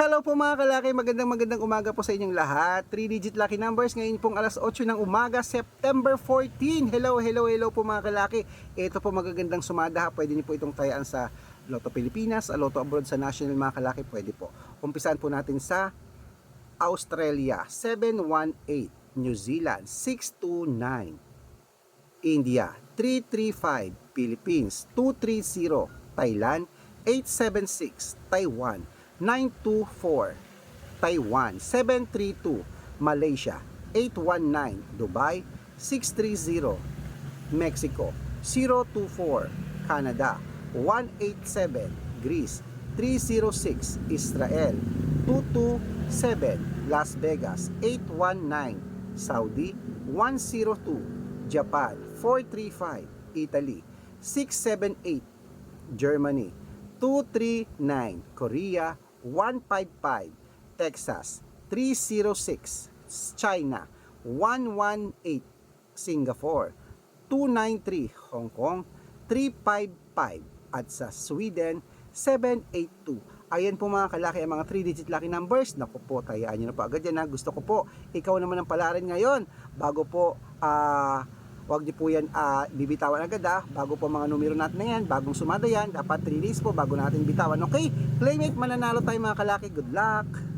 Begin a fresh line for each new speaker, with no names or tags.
Hello po mga kalaki, magandang magandang umaga po sa inyong lahat. 3-digit lucky numbers ngayon pong alas 8 ng umaga, September 14. Hello, hello, hello po mga kalaki. Ito po magagandang sumada. Pwede niyo po itong tayaan sa Lotto Pilipinas, Lotto Abroad sa National mga kalaki, pwede po. Umpisan po natin sa Australia, 718, New Zealand, 629, India, 335, Philippines, 230, Thailand, 876, Taiwan, 924, Taiwan, 732, Malaysia, 819, Dubai, 630, Mexico, 024, Canada, 187, Greece, 306, Israel, 227, Las Vegas, 819, Saudi, 102, Japan, 435, Italy, 678, Germany, 239, Korea, 155, Texas, 306, China, 118, Singapore, 293, Hong Kong, 355, at sa Sweden, 782. Ayan po mga kalaki ang mga 3-digit lucky numbers. Naku po, tayaan nyo na po agad yan ha. Gusto ko po, ikaw naman ang palarin ngayon. Bago po, ah, Huwag niyo po yan ah, bibitawan agad ah. Bago po mga numero natin na yan, bagong sumada yan, dapat 3 days po bago natin bitawan. Okay, Playmate, mananalo tayo mga kalaki. Good luck!